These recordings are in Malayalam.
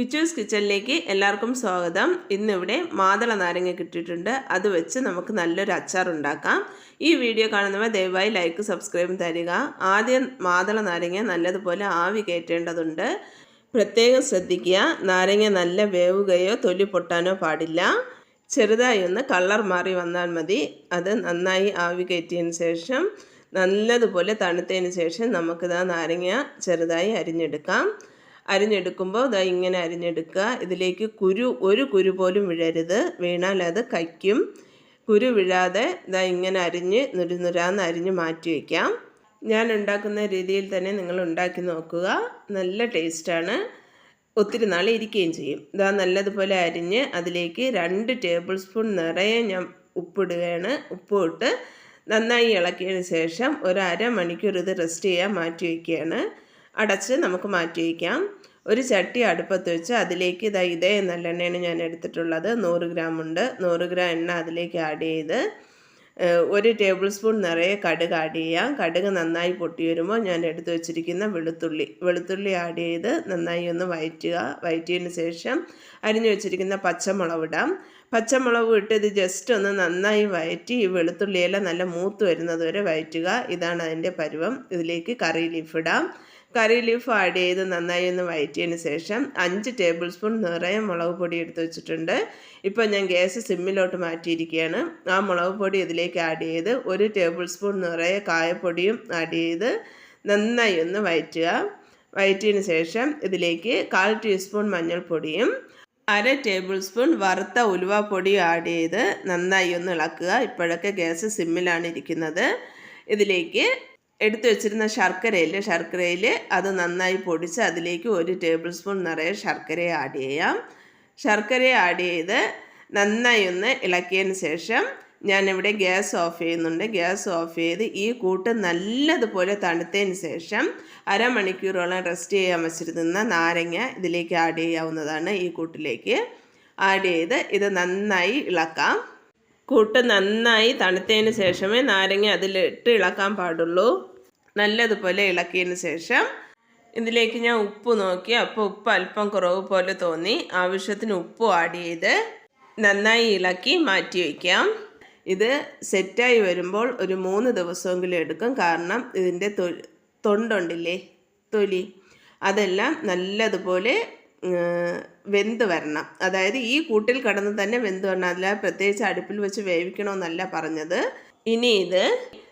കിച്ചൂസ് കിച്ചണിലേക്ക് എല്ലാവർക്കും സ്വാഗതം. ഇന്നിവിടെ മാതള നാരങ്ങ കിട്ടിയിട്ടുണ്ട്. അത് വെച്ച് നമുക്ക് നല്ലൊരു അച്ചാർ ഉണ്ടാക്കാം. ഈ വീഡിയോ കാണുന്നവർ ദയവായി ലൈക്ക് സബ്സ്ക്രൈബും തരിക. ആദ്യം മാതള നാരങ്ങ നല്ലതുപോലെ ആവി കയറ്റേണ്ടതുണ്ട്. പ്രത്യേകം ശ്രദ്ധിക്കുക. നാരങ്ങ നല്ല വേവുകയോ തൊലി പൊട്ടാനോ പാടില്ല. ചെറുതായി ഒന്ന് കളർ മാറി വന്നാൽ മതി. അത് നന്നായി ആവി കയറ്റിയതിന് ശേഷം നല്ലതുപോലെ തണുത്തതിന് ശേഷം നമുക്കിത് നാരങ്ങ ചെറുതായി അരിഞ്ഞെടുക്കാം. അരിഞ്ഞെടുക്കുമ്പോൾ ഇതാ ഇങ്ങനെ അരിഞ്ഞെടുക്കുക. ഇതിലേക്ക് കുരു ഒരു കുരു പോലും വിഴരുത്. വീണാൽ അത് കയ്ക്കും. കുരു വിഴാതെ ഇതാ ഇങ്ങനെ അരിഞ്ഞ് നുരുനുരാന്ന് അരിഞ്ഞ് മാറ്റി വയ്ക്കാം ഞാൻ ഉണ്ടാക്കുന്ന രീതിയിൽ തന്നെ നിങ്ങൾ ഉണ്ടാക്കി നോക്കുക. നല്ല ടേസ്റ്റാണ്. ഒത്തിരി നാൾ ഇരിക്കുകയും ചെയ്യും. ഇതാ നല്ലതുപോലെ അരിഞ്ഞ് അതിലേക്ക് രണ്ട് ടേബിൾ സ്പൂൺ നിറയെ ഞാൻ ഉപ്പിടുകയാണ്. ഉപ്പ് ഇട്ട് നന്നായി ഇളക്കിയതിന് ശേഷം ഒരു അരമണിക്കൂർ ഇത് റെസ്റ്റ് ചെയ്യാൻ മാറ്റി വയ്ക്കുകയാണ് അടച്ച് നമുക്ക് മാറ്റി വയ്ക്കാം. ഒരു ചട്ടി അടുപ്പത്ത് വെച്ച് അതിലേക്ക് ഇതാ ഇതേ നല്ലെണ്ണയാണ് ഞാൻ എടുത്തിട്ടുള്ളത്. നൂറ് ഗ്രാം ഉണ്ട്. നൂറ് ഗ്രാം എണ്ണ അതിലേക്ക് ആഡ് ചെയ്ത് ഒരു ടേബിൾ സ്പൂൺ നിറയെ കടുക് ആഡ് ചെയ്യാം. കടുക് നന്നായി പൊട്ടി വരുമ്പോൾ ഞാൻ എടുത്തു വെച്ചിരിക്കുന്ന വെളുത്തുള്ളി. വെളുത്തുള്ളി ആഡ് ചെയ്ത് നന്നായി ഒന്ന് വയറ്റുക. വയറ്റിയതിന് ശേഷം അരിഞ്ഞു വെച്ചിരിക്കുന്ന പച്ചമുളക് ഇടാം. പച്ചമുളക് ഇട്ട് ഇത് ജസ്റ്റ് ഒന്ന് നന്നായി വയറ്റി ഈ വെളുത്തുള്ളിയെല്ലാം നല്ല മൂത്ത് വരുന്നത് വരെ വയറ്റുക. ഇതാണ് അതിന്റെ പരുവം. ഇതിലേക്ക് കറി ലീഫ് ഇടാം. കറി ലീഫ് ആഡ് ചെയ്ത് നന്നായി ഒന്ന് വയറ്റിയതിന് ശേഷം അഞ്ച് ടേബിൾ സ്പൂൺ നിറയെ മുളക് പൊടി എടുത്ത് വെച്ചിട്ടുണ്ട്. ഇപ്പോൾ ഞാൻ ഗ്യാസ് സിമ്മിലോട്ട് മാറ്റിയിരിക്കുകയാണ്. ആ മുളക് പൊടി ഇതിലേക്ക് ആഡ് ചെയ്ത് ഒരു ടേബിൾ സ്പൂൺ നിറയെ കായപ്പൊടിയും ആഡ് ചെയ്ത് നന്നായി ഒന്ന് വയറ്റുക. വയറ്റിയതിന് ശേഷം ഇതിലേക്ക് കാൽ ടീസ്പൂൺ മഞ്ഞൾപ്പൊടിയും അര ടേബിൾ സ്പൂൺ വറുത്ത ഉലുവാപ്പൊടിയും ആഡ് ചെയ്ത് നന്നായി ഒന്ന് ഇളക്കുക. ഇപ്പോഴൊക്കെ ഗ്യാസ് സിമ്മിലാണ് ഇരിക്കുന്നത്. ഇതിലേക്ക് എടുത്തു വെച്ചിരുന്ന ശർക്കരയിൽ ശർക്കരയിൽ അത് നന്നായി പൊടിച്ച് അതിലേക്ക് ഒരു ടേബിൾ സ്പൂൺ നിറയെ ശർക്കര ആഡ് ചെയ്യാം. ശർക്കര ആഡ് ചെയ്ത് നന്നായി ഒന്ന് ഇളക്കിയതിന് ശേഷം ഞാനിവിടെ ഗ്യാസ് ഓഫ് ചെയ്യുന്നുണ്ട്. ഗ്യാസ് ഓഫ് ചെയ്ത് ഈ കൂട്ട് നല്ലതുപോലെ തണുത്തതിന് ശേഷം അരമണിക്കൂറോളം റെസ്റ്റ് ചെയ്യാൻ വെച്ചിരുന്ന നാരങ്ങ ഇതിലേക്ക് ആഡ് ചെയ്യാവുന്നതാണ് ഈ കൂട്ടിലേക്ക്. ആഡ് ചെയ്ത് ഇത് നന്നായി ഇളക്കാം. കൂട്ട് നന്നായി തണുത്തതിന് ശേഷമേ നാരങ്ങ അതിലിട്ട് ഇളക്കാൻ പാടുള്ളൂ. നല്ലതുപോലെ ഇളക്കിയതിന് ശേഷം ഇതിലേക്ക് ഞാൻ ഉപ്പ് നോക്കി. അപ്പോൾ ഉപ്പ് അല്പം കുറവ് പോലെ തോന്നി. ആവശ്യത്തിന് ഉപ്പ് ആഡ് ചെയ്ത് നന്നായി ഇളക്കി മാറ്റി വയ്ക്കാം ഇത് സെറ്റായി വരുമ്പോൾ ഒരു മൂന്ന് ദിവസമെങ്കിലും എടുക്കും. കാരണം ഇതിന്റെ തൊണ്ടുണ്ടില്ലേ? തൊലി. അതെല്ലാം നല്ലതുപോലെ വെന്ത് വരണം. അതായത് ഈ കൂട്ടിൽ കടന്ന് തന്നെ വെന്ത് വരണം. അല്ല പ്രത്യേകിച്ച് അടുപ്പിൽ വെച്ച് വേവിക്കണമെന്നല്ല പറഞ്ഞത്. ഇനി ഇത്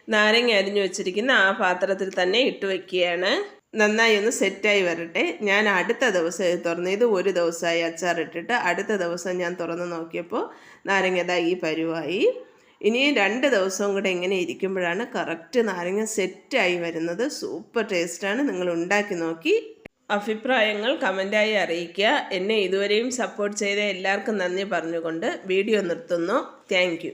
നാരങ്ങ അരിഞ്ഞു വെച്ചിരിക്കുന്ന ആ പാത്രത്തിൽ തന്നെ ഇട്ട് വയ്ക്കുകയാണ് നന്നായി ഒന്ന് സെറ്റായി വരട്ടെ. ഞാൻ അടുത്ത ദിവസം ഇത് തുറന്ന് ഇത് ഒരു ദിവസമായി അച്ചാർ ഇട്ടിട്ട് അടുത്ത ദിവസം ഞാൻ തുറന്ന് നോക്കിയപ്പോൾ നാരങ്ങ ഈ പരുവായി. ഇനി രണ്ട് ദിവസവും കൂടെ ഇങ്ങനെ ഇരിക്കുമ്പോഴാണ് കറക്റ്റ് നാരങ്ങ സെറ്റായി വരുന്നത്. സൂപ്പർ ടേസ്റ്റാണ് നിങ്ങൾ ഉണ്ടാക്കി നോക്കി. അഭിപ്രായങ്ങൾ കമന്റായി അറിയിക്കുക. എന്നെ ഇതുവരെയും സപ്പോർട്ട് ചെയ്ത എല്ലാവർക്കും നന്ദി പറഞ്ഞുകൊണ്ട് വീഡിയോ നിർത്തുന്നു. താങ്ക്